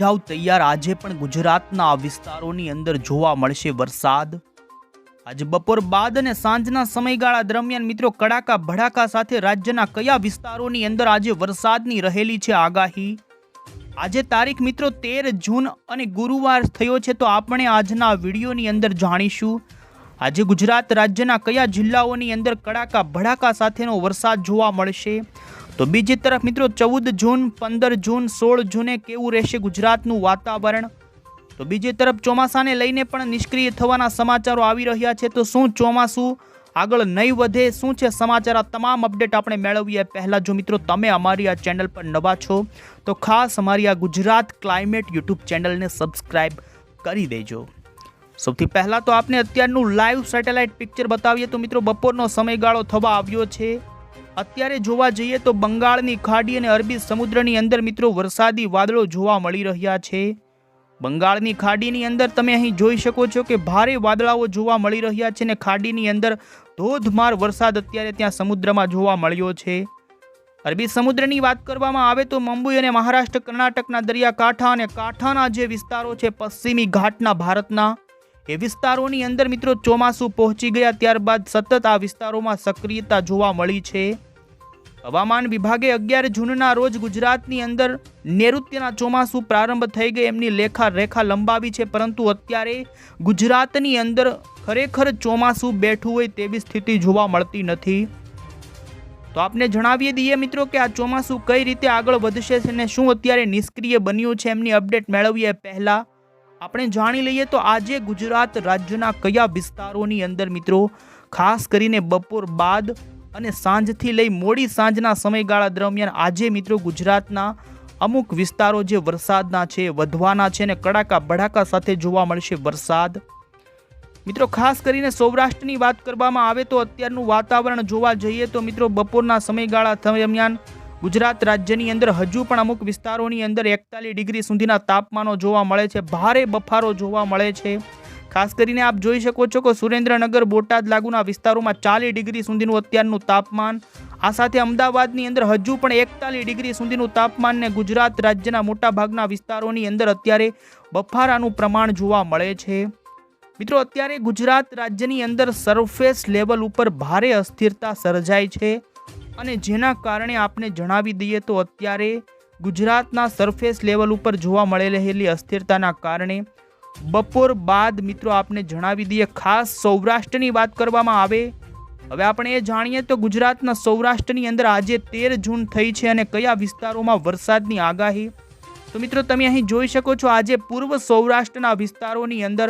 જાવ તૈયાર આજે પણ ગુજરાતના આ વિસ્તારોની અંદર જોવા મળશે વરસાદ. આજે બપોર બાદ અને સાંજના સમયગાળા દરમિયાન મિત્રો કડાકા ભડાકા સાથે રાજ્યના કયા વિસ્તારોની અંદર આજે વરસાદની રહેલી છે આગાહી? આજે તારીખ મિત્રો તેર જૂન અને ગુરુવાર થયો છે તો આપણે આજના વિડીયોની અંદર જાણીશું. આજે ગુજરાત રાજ્યના કયા જિલ્લાઓની અંદર કડાકા ભડાકા સાથેનો વરસાદ જોવા મળશે? તો બીજી તરફ મિત્રો, ચૌદ જૂન, પંદર જૂન, સોળ જૂને કેવું રહેશે ગુજરાતનું વાતાવરણ? તો બીજી તરફ ચોમાસાને લઈને પણ નિષ્ક્રિય થવાના સમાચારો આવી રહ્યા છે. તો શું ચોમાસું આગળ નહીં વધે? શું છે સમાચાર? આ તમામ અપડેટ આપણે મેળવીએ પહેલાં. જો મિત્રો, તમે અમારી આ ચેનલ પર નવા છો, તો ખાસ અમારી આ ગુજરાત ક્લાઇમેટ યુટ્યુબ ચેનલને સબસ્ક્રાઇબ કરી દેજો. સૌથી પહેલાં તો આપણે અત્યારનું લાઈવ સેટેલાઇટ પિક્ચર બતાવીએ. તો મિત્રો, બપોરનો સમયગાળો થવા આવ્યો છે. અત્યારે જોવા જઈએ તો બંગાળની ખાડી અને અરબી સમુદ્રની અંદર મિત્રો વરસાદી વાદળો જોવા મળી રહ્યા છે. બંગાળની ખાડીની અંદર તમે અહીં જોઈ શકો છો કે ભારે વાદળાઓ જોવા મળી રહ્યા છે અને ખાડીની અંદર ધોધમાર વરસાદ અત્યારે ત્યાં સમુદ્રમાં જોવા મળ્યો છે. અરબી સમુદ્રની વાત કરવામાં આવે તો મુંબઈ અને મહારાષ્ટ્ર, કર્ણાટકના દરિયાકાંઠા અને કાંઠાના જે વિસ્તારો છે, પશ્ચિમી ઘાટના ભારતના એ વિસ્તારોની અંદર મિત્રો ચોમાસું પહોંચી ગયા, ત્યારબાદ સતત આ વિસ્તારોમાં સક્રિયતા જોવા મળી છે. હવામાન વિભાગે અગિયાર જૂનના રોજ ગુજરાતની અંદર નૈઋત્યના ચોમાસું પ્રારંભ થઈ ગઈ, એમની લેખા રેખા લંબાવી છે, પરંતુ અત્યારે ગુજરાતની અંદર ખરેખર ચોમાસું બેઠું હોય તેવી સ્થિતિ જોવા મળતી નથી. તો આપને જણાવી દઈએ મિત્રો કે આ ચોમાસું કઈ રીતે આગળ વધશે અને શું અત્યારે નિષ્ક્રિય બન્યું છે, એમની અપડેટ મેળવીએ પહેલા. આપણે જાણી લઈએ તો આજે ગુજરાત રાજ્યના કયા વિસ્તારોની અંદર મિત્રો, ખાસ કરીને બપોર બાદ અને સાંજથી લઈ મોડી સાંજના સમયગાળા દરમિયાન આજે મિત્રો ગુજરાતના અમુક વિસ્તારો જે વરસાદના છે, વધવાના છે અને કડાકા ભડાકા સાથે જોવા મળશે વરસાદ. મિત્રો ખાસ કરીને સૌરાષ્ટ્રની વાત કરવામાં આવે તો અત્યારનું વાતાવરણ જોવા જઈએ તો મિત્રો બપોરના સમયગાળા દરમિયાન ગુજરાત રાજ્યની અંદર હજુ પણ અમુક વિસ્તારોની અંદર એકતાલીસ ડિગ્રી સુધીના તાપમાનો જોવા મળે છે. ભારે બફારો જોવા મળે છે. ખાસ કરીને આપ જોઈ શકો છો કે સુરેન્દ્રનગર, બોટાદ લાગુના વિસ્તારોમાં ચાલીસ ડિગ્રી સુધીનું અત્યારનું તાપમાન. આ સાથે અમદાવાદની અંદર હજુ પણ એકતાલીસ ડિગ્રી સુધીનું તાપમાન ને ગુજરાત રાજ્યના મોટાભાગના વિસ્તારોની અંદર અત્યારે બફારાનું પ્રમાણ જોવા મળે છે. મિત્રો, અત્યારે ગુજરાત રાજ્યની અંદર સરફેસ લેવલ ઉપર ભારે અસ્થિરતા સર્જાય છે. અને જેના કારણે આપણે જણાવી દઈએ તો અત્યારે ગુજરાતના સરફેસ લેવલ ઉપર જોવા મળી રહેલી અસ્થિરતાના કારણે બપોર બાદ મિત્રો આપને જણાવી દઈએ, ખાસ સૌરાષ્ટ્રની વાત કરવામાં આવે, હવે આપણે એ જાણીએ તો ગુજરાતના સૌરાષ્ટ્રની અંદર આજે તેર જૂન થઈ છે અને કયા વિસ્તારોમાં વરસાદની આગાહી? તો મિત્રો તમે અહીં જોઈ શકો છો આજે પૂર્વ સૌરાષ્ટ્રના વિસ્તારોની અંદર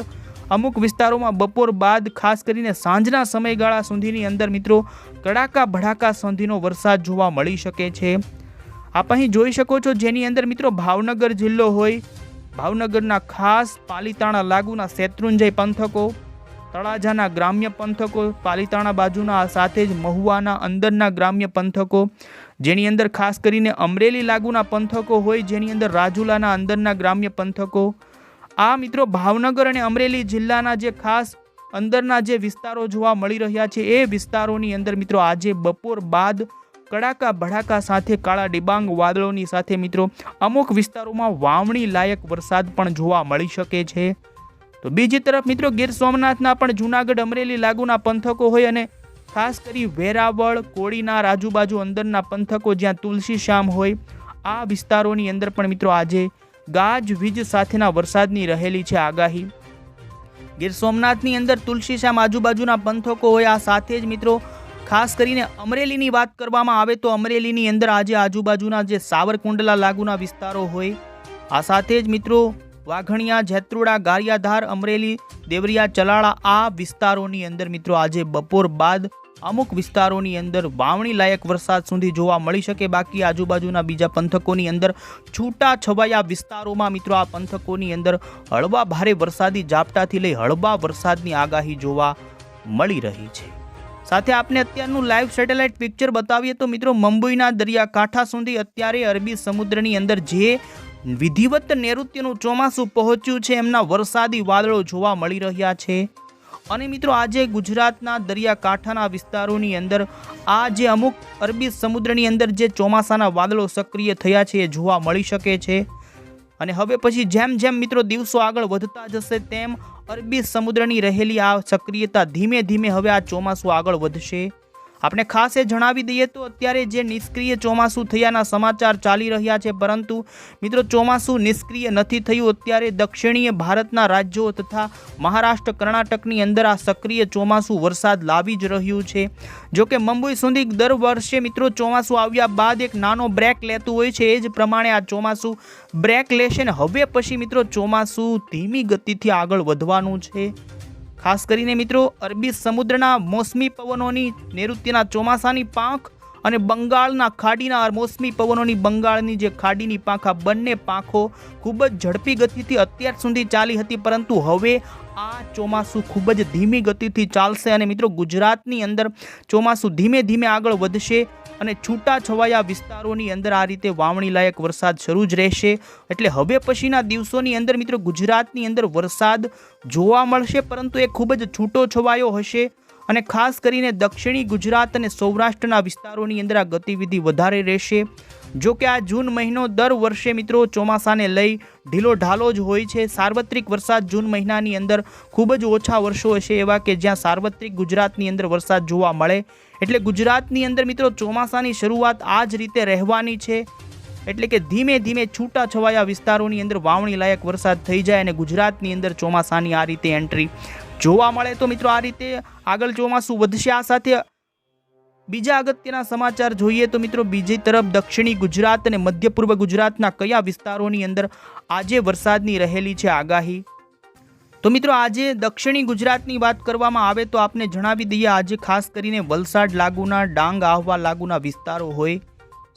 અમુક વિસ્તારોમાં બપોર બાદ ખાસ કરીને સાંજના સમયગાળા સુધીની અંદર મિત્રો કડાકા ભડાકા સુધીનો વરસાદ જોવા મળી શકે છે. આપ અહીં જોઈ શકો છો જેની અંદર મિત્રો ભાવનગર જિલ્લો હોય, ભાવનગરના ખાસ પાલીતાણા લાગુના શેત્રુંજય પંથકો, તળાજાના ગ્રામ્ય પંથકો, પાલીતાણા બાજુના સાથે જ મહુવાના અંદરના ગ્રામ્ય પંથકો, જેની અંદર ખાસ કરીને અમરેલી લાગુના પંથકો હોય, જેની અંદર રાજુલાના અંદરના ગ્રામ્ય પંથકો આ મિત્રો ભાવનગર અને અમરેલી જિલ્લાના જે ખાસ અંદરના જે વિસ્તારો જોવા મળી રહ્યા છે, એ વિસ્તારોની અંદર મિત્રો આજે બપોર બાદ કડાકા ભડાકા સાથે, કાળા ડિબાંગ વાદળોની સાથે મિત્રો અમુક વિસ્તારોમાં વાવણી લાયક વરસાદ પણ જોવા મળી શકે છે. તો બીજી તરફ મિત્રો ગીર સોમનાથના પણ જૂનાગઢ અમરેલી લાગુના પંથકો હોય અને ખાસ કરી વેરાવળ કોળીના આજુબાજુ અંદરના પંથકો જ્યાં તુલસી શ્યામ હોય, આ વિસ્તારોની અંદર પણ મિત્રો આજે ગાજવીજ સાથેના વરસાદની રહેલી છે આગાહી. ગીર સોમનાથની અંદર તુલસી શ્યામ આજુબાજુના પંથકો હોય, આ સાથે જ મિત્રો, ખાસ કરીને અમરેલીની વાત કરવામાં આવે તો અમરેલીની અંદર આજે આજુબાજુના જે સાવરકુંડલા લાગુના વિસ્તારો હોય, આ સાથે જ મિત્રો, વાઘણિયા, જેત્રુડા, ગારિયાધાર, અમરેલી, દેવરિયા, ચલાળા આ વિસ્તારોની અંદર મિત્રો, આજે બપોર બાદ અમુક વિસ્તારોની અંદર વાવણી લાયક વરસાદ સુધી જોવા મળી શકે. બાકી આજુબાજુના બીજા પંથકોની અંદર છૂટા છવાયા વિસ્તારોમાં મિત્રો આ પંથકોની અંદર હળવા ભારે વરસાદી ઝાપટાથી લઈ હળવા વરસાદની આગાહી જોવા મળી રહી છે. સાથે આપને અત્યારનું લાઈવ સેટેલાઇટ પિક્ચર બતાવીએ તો મિત્રો મુંબઈના દરિયાકાંઠા સુધી અત્યારે અરબી સમુદ્રની અંદર જે વિધિવત નૈઋત્યનું ચોમાસું પહોંચ્યું છે, એમના વરસાદી વાદળો જોવા મળી રહ્યા છે. અને મિત્રો આજે ગુજરાતના દરિયાકાંઠાના વિસ્તારોની અંદર આ જે અમુક અરબી સમુદ્રની અંદર જે ચોમાસાના વાદળો સક્રિય થયા છે એ જોવા મળી શકે છે. અને હવે પછી જેમ જેમ મિત્રો દિવસો આગળ વધતા જશે તેમ અરબી સમુદ્રની રહેલી આ સક્રિયતા ધીમે ધીમે હવે આ ચોમાસું આગળ વધશે. આપણે ખાસ એ જણાવી દઈએ તો અત્યારે જે નિષ્ક્રિય ચોમાસું થયાના સમાચાર ચાલી રહ્યા છે, પરંતુ મિત્રો ચોમાસું નિષ્ક્રિય નથી થયું. અત્યારે દક્ષિણીય ભારતના રાજ્યો તથા મહારાષ્ટ્ર, કર્ણાટકની અંદર આ સક્રિય ચોમાસું વરસાદ લાવી જ રહ્યું છે. જો કે મુંબઈ સુધી દર વર્ષે મિત્રો ચોમાસું આવ્યા બાદ એક નાનો બ્રેક લેતું હોય છે, એ જ પ્રમાણે આ ચોમાસું બ્રેક લેશે ને હવે પછી મિત્રો ચોમાસું ધીમી ગતિથી આગળ વધવાનું છે. ખાસ કરીને મિત્રો અરબી સમુદ્રના મોસમી પવનોની નૈઋત્યના ચોમાસાની પાંખ અને બંગાળના ખાડીના મોસમી પવનોની બંગાળની જે ખાડીની પાંખા, બંને પાંખો ખૂબ જ ઝડપી ગતિથી અત્યાર સુધી ચાલી હતી, પરંતુ હવે આ ચોમાસું ખૂબ જ ધીમી ગતિથી ચાલશે અને મિત્રો ગુજરાતની અંદર ચોમાસું ધીમે ધીમે આગળ વધશે અને છૂટા છવાયા વિસ્તારોની અંદર આ રીતે વાવણી લાયક વરસાદ શરૂ જ રહેશે. એટલે હવે પછીના દિવસોની અંદર મિત્રો ગુજરાતની અંદર વરસાદ જોવા મળશે, પરંતુ એ ખૂબ જ છૂટો છવાયો હશે. અને ખાસ કરીને દક્ષિણી ગુજરાત અને સૌરાષ્ટ્રના વિસ્તારોની અંદર આ ગતિવિધિ વધારે રહેશે. જો કે આ જૂન મહિનો દર વર્ષે મિત્રો ચોમાસાને લઈ ઢીલો ઢાલો જ હોય છે. સાર્વત્રિક વરસાદ જૂન મહિનાની અંદર ખૂબ જ ઓછા વર્ષો હશે એવા કે જ્યાં સાર્વત્રિક ગુજરાતની અંદર વરસાદ જોવા મળે. એટલે ગુજરાતની અંદર મિત્રો ચોમાસાની શરૂઆત આ જ રીતે રહેવાની છે. એટલે કે ધીમે ધીમે છૂટા છવાયા વિસ્તારોની અંદર વાવણી લાયક વરસાદ થઈ જાય અને ગુજરાતની અંદર ચોમાસાની આ રીતે એન્ટ્રી જોવા મળે તો મિત્રો આ રીતે આગળ ચોમાસું વધશે આ સાથે બીજા અગત્યના સમાચાર જોઈએ તો મિત્રો બીજી તરફ દક્ષિણી ગુજરાત અને મધ્ય પૂર્વ ગુજરાતના કયા વિસ્તારોની અંદર આજે વરસાદની રહેલી છે આગાહી? તો મિત્રો આજે દક્ષિણી ગુજરાતની વાત કરવામાં આવે તો આપને જણાવી દઈએ આજે ખાસ કરીને વલસાડ લાગુના, ડાંગ, આહવા લાગુના વિસ્તારો હોય.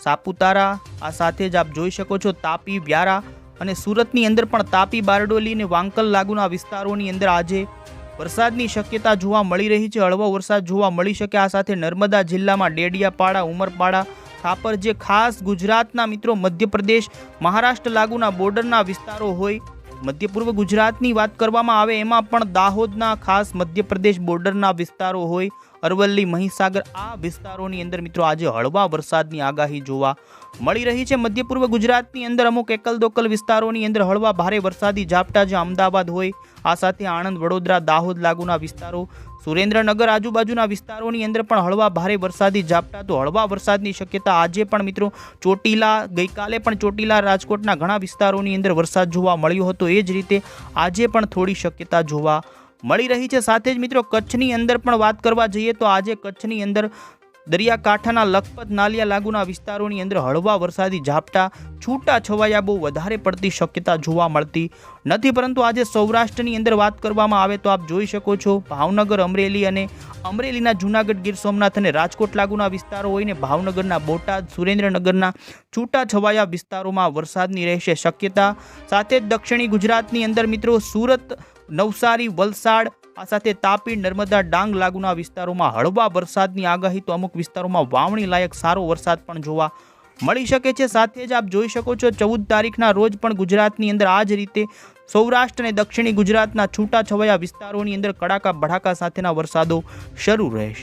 સાપુતારા, આ સાથે જ આપ જોઈ શકો છો તાપી, વ્યારા અને સુરતની અંદર પણ તાપી, બારડોલી અને વાંકલ લાગુના વિસ્તારોની અંદર આજે વરસાદની શક્યતા જોવા મળી રહી છે. હળવો વરસાદ જોવા મળી શકે. આ સાથે નર્મદા જિલ્લામાં ડેડિયાપાડા, ઉમરપાડા ખાપર જે ખાસ ગુજરાતના મિત્રો મધ્યપ્રદેશ, મહારાષ્ટ્ર લાગુના બોર્ડરના વિસ્તારો હોય મધ્ય પૂર્વ ગુજરાતની વાત કરવામાં આવે, એમાં પણ દાહોદના ખાસ મધ્યપ્રદેશ બોર્ડરના વિસ્તારો હોય અરવલ્લી મહીસાગર આ વિસ્તારોની અંદર મિત્રો આજે હળવા વરસાદની આગાહી જોવા મળી રહી છે. મધ્ય પૂર્વ ગુજરાતની અંદર અમુક એકલ દોકલ વિસ્તારોની અંદર હળવા ભારે વરસાદી ઝાપટા જે અમદાવાદ હોય, આ સાથે આણંદ, વડોદરા, દાહોદ લાગુના વિસ્તારો, સુરેન્દ્રનગર આજુબાજુના વિસ્તારોની અંદર પણ હળવા ભારે વરસાદી ઝાપટા. તો હળવા વરસાદની શક્યતા આજે પણ મિત્રો ચોટીલા, ગઈકાલે પણ ચોટીલા રાજકોટના ઘણા વિસ્તારોની અંદર વરસાદ જોવા મળ્યો હતો. એ જ રીતે આજે પણ થોડી શક્યતા જોવા મળી રહી છે. સાથે જ મિત્રો કચ્છની અંદર પણ વાત કરવા જઈએ તો આજે કચ્છની અંદર દરિયાકાંઠાના લખપત નાલિયા લાગુના વિસ્તારોની અંદર હળવા વરસાદી ઝાપટા, છૂટા છવાયા બહુ વધારે પડતી શક્યતા જોવા મળતી નથી. પરંતુ આજે સૌરાષ્ટ્રની અંદર વાત કરવામાં આવે તો આપ જોઈ શકો છો ભાવનગર, અમરેલી અને અમરેલીના જૂનાગઢ, ગીર સોમનાથ અને રાજકોટ લાગુના વિસ્તારો હોય ને ભાવનગરના બોટાદ, સુરેન્દ્રનગરના છૂટા છવાયા વિસ્તારોમાં વરસાદની રહેશે શક્યતા. સાથે જ દક્ષિણી ગુજરાતની અંદર મિત્રો સુરત, નવસારી, વલસાડ આ સાથે તાપી નર્મદા ડાંગ લાગુના વિસ્તારોમાં હળવા વરસાદની આગાહી તો અમુક વિસ્તારોમાં વાવણી લાયક સારો વરસાદ પણ જોવા મળી શકે છે. સાથે જ આપ જોઈ શકો છો, ચૌદ તારીખના રોજ પણ ગુજરાતની અંદર આ જ રીતે સૌરાષ્ટ્ર અને દક્ષિણી ગુજરાતના છૂટાછવાયા વિસ્તારોની અંદર કડાકા ભડાકા સાથેના વરસાદો શરૂ રહેશે.